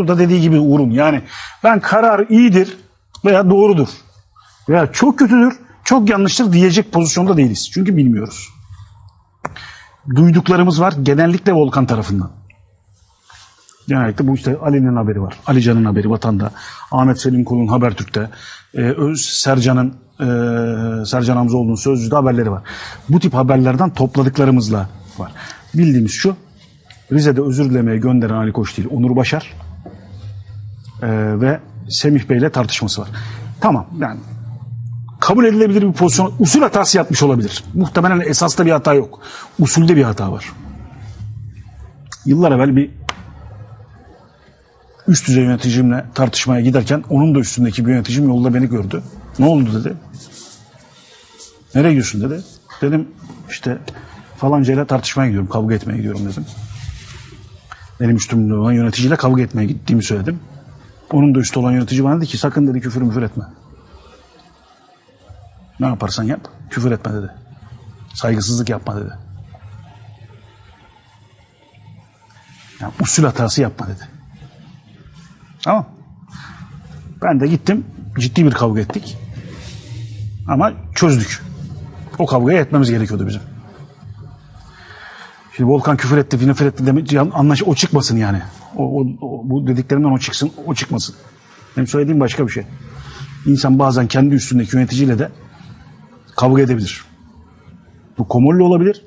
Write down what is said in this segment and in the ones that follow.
Burada dediği gibi Uğur'un yani ben karar iyidir veya doğrudur veya çok kötüdür, çok yanlıştır diyecek pozisyonda değiliz. Çünkü bilmiyoruz. Duyduklarımız var genellikle Volkan tarafından. Genellikle bu işte Ali'nin haberi var. Ali Can'ın haberi Vatan'da. Ahmet Selim Kul'un Habertürk'te. E, Öz Sercan'ın e, Sercan Hamzoğlu'nun Sözcü'de haberleri var. Bu tip haberlerden topladıklarımızla var. Bildiğimiz şu. Rize'de özür dilemeye gönderen Ali Koç değil. Onur Başar. E, ve Semih Bey'le tartışması var. Tamam yani kabul edilebilir bir pozisyon. Usul hatası yapmış olabilir. Muhtemelen esasda bir hata yok. Usulde bir hata var. Yıllar evvel bir üst düzey yöneticimle tartışmaya giderken onun da üstündeki bir yöneticim yolda beni gördü. Ne oldu dedi. Nereye gidiyorsun dedi. Dedim işte falancayla tartışmaya gidiyorum, kavga etmeye gidiyorum dedim. Benim üstümde olan yöneticiyle kavga etmeye gittiğimi söyledim. Onun da üstü olan yönetici bana dedi ki sakın dedi küfür müfür etme. Ne yaparsan yap, küfür etme dedi. Saygısızlık yapma dedi. Yani usul hatası yapma dedi. Tamam. Ben de gittim. Ciddi bir kavga ettik. Ama çözdük. O kavgayı etmemiz gerekiyordu bizim. Şimdi Volkan küfür etti, nefret etti demek anlaş o çıkmasın yani. O, o, o- bu dediklerimden o çıksın, o çıkmasın. Benim söylediğim başka bir şey. İnsan bazen kendi üstündeki yöneticiyle de kavga edebilir. Bu Komolli olabilir.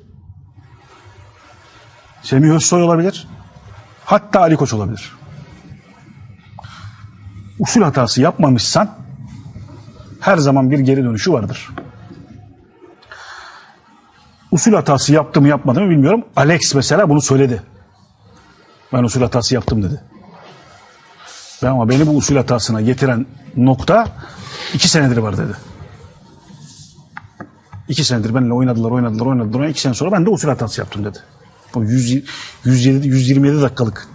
Semih Özsoy olabilir. Hatta Ali Koç olabilir usul hatası yapmamışsan her zaman bir geri dönüşü vardır. Usul hatası yaptı mı yapmadı mı bilmiyorum. Alex mesela bunu söyledi. Ben usul hatası yaptım dedi. Ben ama beni bu usul hatasına getiren nokta iki senedir var dedi. İki senedir benimle oynadılar, oynadılar, oynadılar. İki sene sonra ben de usul hatası yaptım dedi. Bu 100, 107, 127 dakikalık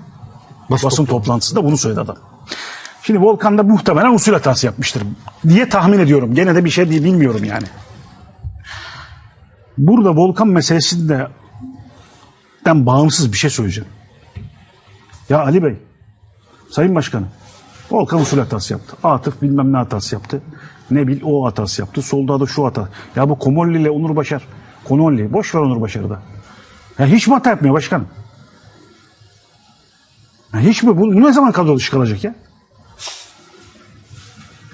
basın toplantısında bunu söyledi adam. Şimdi Volkan'da muhtemelen usul hatası yapmıştır diye tahmin ediyorum. Gene de bir şey değil bilmiyorum yani. Burada Volkan meselesinde ben bağımsız bir şey söyleyeceğim. Ya Ali Bey, Sayın Başkanım, Volkan usul hatası yaptı. Atıf bilmem ne hatası yaptı. Ne bil o hatası yaptı. Solda da şu hata. Ya bu Komolli ile Onur Başar. Konolli. Boş ver Onur Başar'ı da. Ya hiç mi hata yapmıyor başkanım? Ya hiç mi? Bu, bu ne zaman kadro dışı kalacak ya?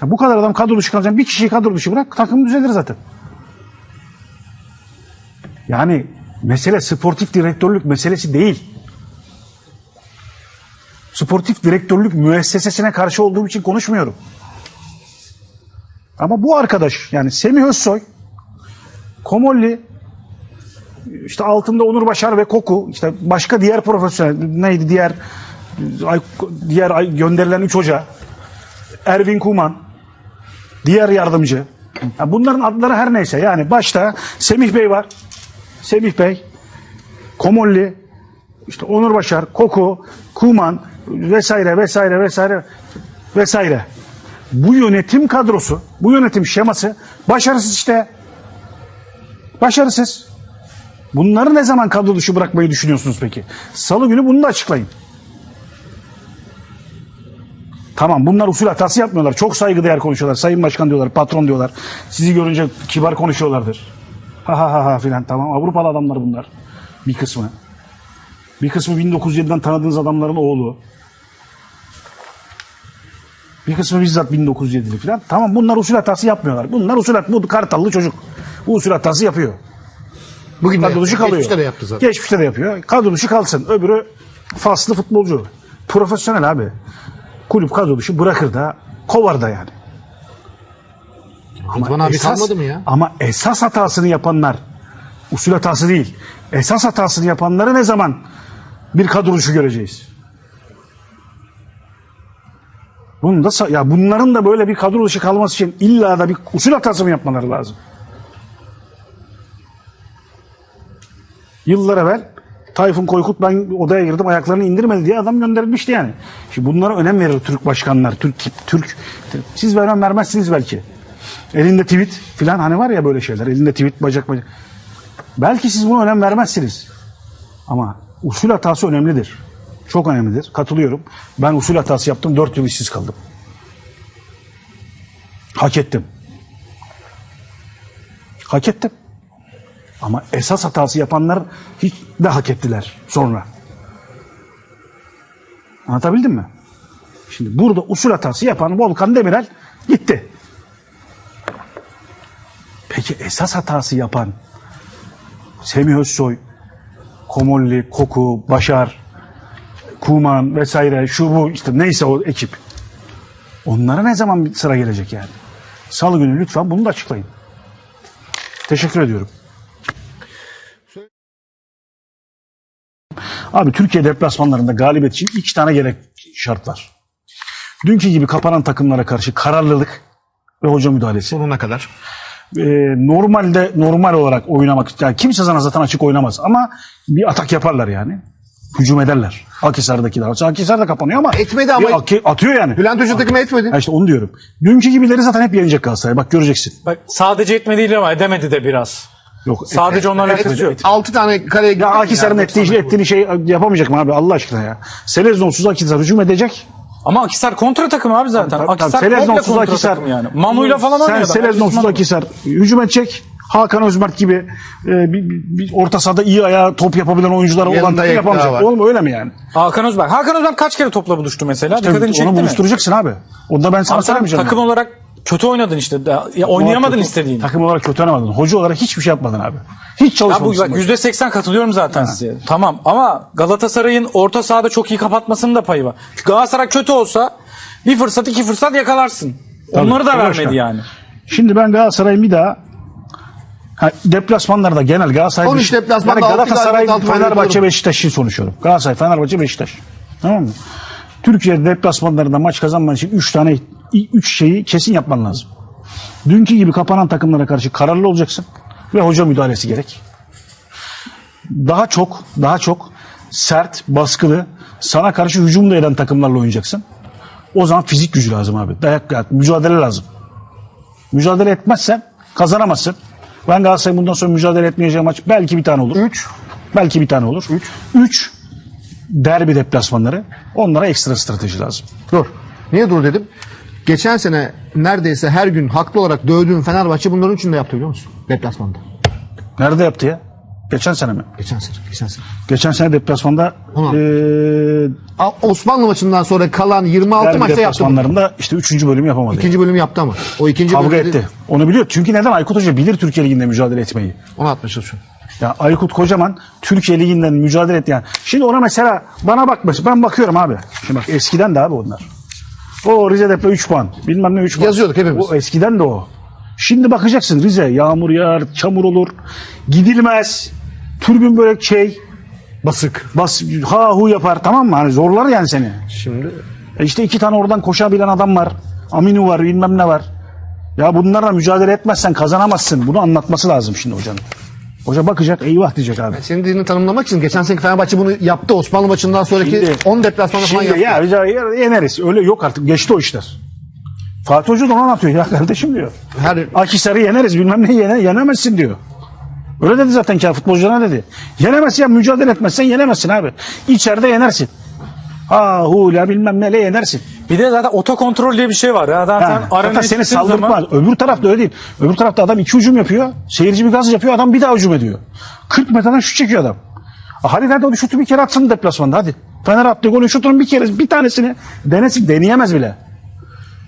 Ya bu kadar adam kadro dışı kalacak. Bir kişiyi kadro dışı bırak takım düzelir zaten. Yani mesele sportif direktörlük meselesi değil. Sportif direktörlük müessesesine karşı olduğum için konuşmuyorum. Ama bu arkadaş yani Semih Özsoy, Komolli, işte altında Onur Başar ve Koku, işte başka diğer profesyonel neydi diğer diğer gönderilen üç hoca, Ervin Kuman, diğer yardımcı. Ya bunların adları her neyse yani başta Semih Bey var. Semih Bey, Komolli, işte Onur Başar, Koku, Kuman vesaire vesaire vesaire vesaire. Bu yönetim kadrosu, bu yönetim şeması başarısız işte. Başarısız. Bunları ne zaman kadro dışı bırakmayı düşünüyorsunuz peki? Salı günü bunu da açıklayın. Tamam bunlar usul hatası yapmıyorlar. Çok saygıdeğer konuşuyorlar. Sayın Başkan diyorlar, patron diyorlar. Sizi görünce kibar konuşuyorlardır. Ha ha ha ha filan tamam. Avrupalı adamlar bunlar. Bir kısmı. Bir kısmı 1907'den tanıdığınız adamların oğlu. Bir kısmı bizzat 1907'li filan. Tamam bunlar usul hatası yapmıyorlar. Bunlar usul hatası. Bu kartallı çocuk. Bu usul hatası yapıyor. Bugün Kadro dışı kalıyor. Geçmişte de yaptı zaten. Geçmişte de yapıyor. Kadro dışı kalsın. Öbürü faslı futbolcu. Profesyonel abi. Kulüp kadro dışı bırakır da kovar da yani. Rıdvan abi kalmadı mı ya? Ama esas hatasını yapanlar usul hatası değil. Esas hatasını yapanları ne zaman bir kadro dışı göreceğiz? Bunun da ya bunların da böyle bir kadro dışı kalması için illa da bir usul hatası mı yapmaları lazım? Yıllar evvel Tayfun Koykut ben odaya girdim ayaklarını indirmedi diye adam gönderilmişti yani. Şimdi bunlara önem verir Türk başkanlar, Türk Türk siz önem vermezsiniz belki. Elinde tweet filan hani var ya böyle şeyler. Elinde tweet bacak bacak. Belki siz buna önem vermezsiniz. Ama usul hatası önemlidir. Çok önemlidir. Katılıyorum. Ben usul hatası yaptım. 4 yıl işsiz kaldım. Hak ettim. Hak ettim. Ama esas hatası yapanlar hiç de hak ettiler sonra. Anlatabildim mi? Şimdi burada usul hatası yapan Volkan Demirel gitti. Peki esas hatası yapan Semih Özsoy, Komolli, Koku, Başar, Kuman vesaire şu bu işte neyse o ekip. Onlara ne zaman bir sıra gelecek yani? Salı günü lütfen bunu da açıklayın. Teşekkür ediyorum. Abi Türkiye deplasmanlarında galibiyet için iki tane gerek şart var. Dünkü gibi kapanan takımlara karşı kararlılık ve hoca müdahalesi. Sonuna kadar. Ee, normalde normal olarak oynamak yani kimse sana zaten açık oynamaz ama bir atak yaparlar yani. Hücum ederler. Akhisar'dakiler. Akhisar da kapanıyor ama Etmedi ama- aki- atıyor yani. Bülent Hoca takımı etmedi. Ha işte onu diyorum. Dünkü gibileri zaten hep yenecek Galatasaray. Bak göreceksin. Bak sadece etme değil ama edemedi de biraz. Yok. Sadece onlarla alakası yok. 6 tane kaleye Ya gitti. Akhisar'ın ettiği, ettiğini şey yapamayacak mı abi Allah aşkına ya. Seleznonsuz Akhisar hücum edecek. Ama Akisar kontra takım abi zaten. Tabii, tabii. Akisar komple Seleznonsuz takım yani. Manu'yla falan oynuyor. Sen. Seleznonsuz Manu. Akhisar hücum edecek. Hakan Özmerk gibi e, bir, bir- orta sahada iyi ayağa top yapabilen oyuncular olan Yanında Yekta yapamayacak. Oğlum öyle mi yani? Hakan Özberk. Hakan Özberk kaç kere topla buluştu mesela? Dikkatini Tabii, çekti onu mi? buluşturacaksın abi. Onu da ben sana sen söylemeyeceğim. takım yani. olarak kötü oynadın işte. Ya oynayamadın Kötü- istediğini. Takım olarak kötü oynamadın. Hoca olarak hiçbir şey yapmadın abi. Hiç Ya bu çalışmamışsın. bak bak. yüzde seksen katılıyorum zaten size. Tamam ama Galatasaray'ın orta sahada çok iyi kapatmasının da payı var. Galatasaray kötü olsa bir fırsat iki fırsat yakalarsın. Tabii, Onları da vermedi başkan. yani. Şimdi ben Galatasaray'ın bir daha ha, deplasmanlarda genel Galatasaray 13 dışı- deplasmanda yani Galatasaray, Fenerbahçe, olur. Beşiktaş için konuşuyorum. Galatasaray, Fenerbahçe, Beşiktaş. Tamam mı? Türkiye deplasmanlarında maç kazanman için 3 tane 3 şeyi kesin yapman lazım. Dünkü gibi kapanan takımlara karşı kararlı olacaksın ve hoca müdahalesi gerek. Daha çok, daha çok sert, baskılı, sana karşı hücum da eden takımlarla oynayacaksın. O zaman fizik gücü lazım abi. Dayak, mücadele lazım. Mücadele etmezsen kazanamazsın. Ben Galatasaray bundan sonra mücadele etmeyeceğim maç belki bir tane olur. 3. Belki bir tane olur. 3. 3 derbi deplasmanları. Onlara ekstra strateji lazım. Dur. Niye dur dedim? Geçen sene neredeyse her gün haklı olarak dövdüğüm Fenerbahçe bunların üçünü de yaptı biliyor musun? Deplasmanda. Nerede yaptı ya? Geçen sene mi? Geçen sene. Geçen sene. Geçen sene deplasmanda eee A- Osmanlı maçından sonra kalan 26 derbi maçta yaptı. bunu. deplasmanlarında işte 3. bölümü yapamadı. İkinci bölümü yaptı ama. O ikinci Kavga bölümde etti. Onu biliyor. Çünkü neden? Aykut Hoca bilir Türkiye Ligi'nde mücadele etmeyi. Onu atmaya çalışıyorum. Ya Aykut Kocaman Türkiye Ligi'nden mücadele etti yani. Şimdi ona mesela bana bak mesela ben bakıyorum abi. Şimdi bak eskiden de abi onlar. O Rize Depre 3 puan. Bilmem ne 3 puan. Yazıyorduk hepimiz. O eskiden de o. Şimdi bakacaksın Rize yağmur yağar, çamur olur. Gidilmez. Türbün böyle şey Basık. bas ha hu yapar tamam mı? Hani zorlar yani seni. Şimdi E işte iki tane oradan koşabilen adam var. Aminu var bilmem ne var. Ya bunlarla mücadele etmezsen kazanamazsın. Bunu anlatması lazım şimdi hocanın. Hoca bakacak eyvah diyecek abi. senin dilini tanımlamak için geçen sene Fenerbahçe bunu yaptı. Osmanlı maçından sonraki Şimdi- 10 deplasmanda falan Şimdi yaptı. ya biz yeneriz. Öyle yok artık. Geçti o işler. Fatih Hoca da onu anlatıyor. Ya kardeşim diyor. Her Akhisar'ı yeneriz bilmem ne yene, yenemezsin diyor. Öyle dedi zaten ki futbolcularına dedi. Yenemezsin ya mücadele etmezsen yenemezsin abi. İçeride yenersin. Ha hula bilmem neyle yenersin. Bir de zaten otokontrol diye bir şey var. Ya zaten Ha, arenaya zaten seni çıktığın zaman-. Öbür tarafta öyle değil. Öbür tarafta adam iki hücum yapıyor. Seyirci bir gaz yapıyor. Adam bir daha hücum ediyor. 40 metreden şut çekiyor adam. Ah, Hadi hadi o şutu bir kere atsın deplasmanda hadi. Fener attı golün şutunun bir kere bir tanesini denesin deneyemez bile.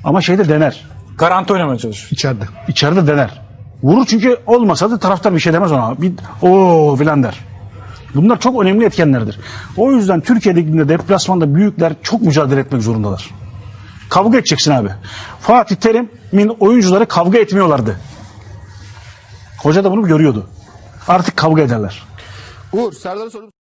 Ama şeyde dener. Garanti oynamaya çalışıyor. içeride. İçeride dener. Vurur çünkü olmasa da taraftar bir şey demez ona. Bir o filan der. Bunlar çok önemli etkenlerdir. O yüzden Türkiye Ligi'nde deplasmanda büyükler çok mücadele etmek zorundalar. Kavga edeceksin abi. Fatih Terim'in oyuncuları kavga etmiyorlardı. Hoca da bunu görüyordu. Artık kavga ederler. Uğur Serdar'a soruyorum.